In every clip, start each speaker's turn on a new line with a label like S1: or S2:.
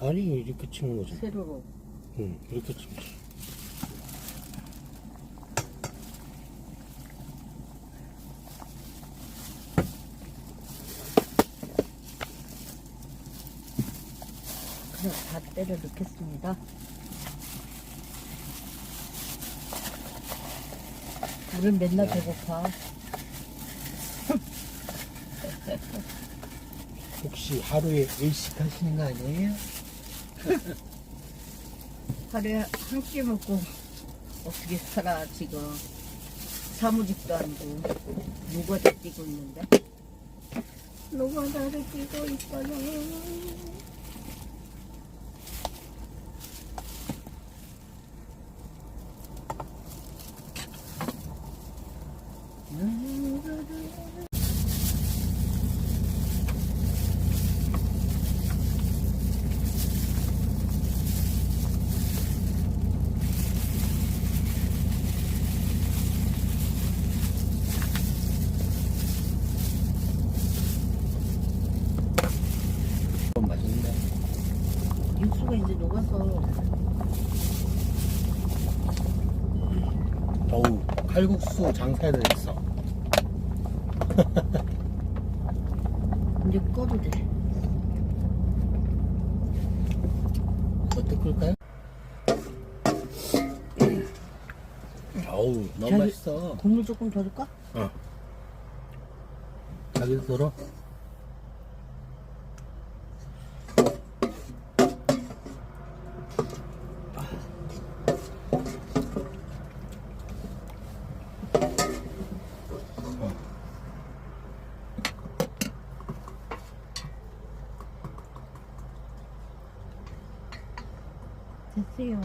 S1: 아니 이렇게 치는 거지.
S2: 세로로.
S1: 응 이렇게 치면 돼.
S2: 그냥 다 때려 넣겠습니다. 우린 맨날 배고파.
S1: 혹시 하루에 일식 하시는 거 아니에요?
S2: 하루에 한 끼 먹고 어떻게 살아 지금? 사무직도 아니고 누가 다 뛰고 있는데? 누가 나를 뛰고 있어요
S1: 좀 맛있네.
S2: 육수가 이제 녹아서
S1: 어우 칼국수 장사해야 되겠어.
S2: 이제 꺼도 돼
S1: 어떻게 끓까요? 어우 너무
S2: 저기-
S1: 맛있어.
S2: 국물 조금 더 줄까?
S1: 어. 자기도 들어.
S2: 됐어요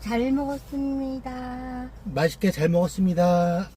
S2: 잘 먹었습니다
S1: 맛있게 잘 먹었습니다.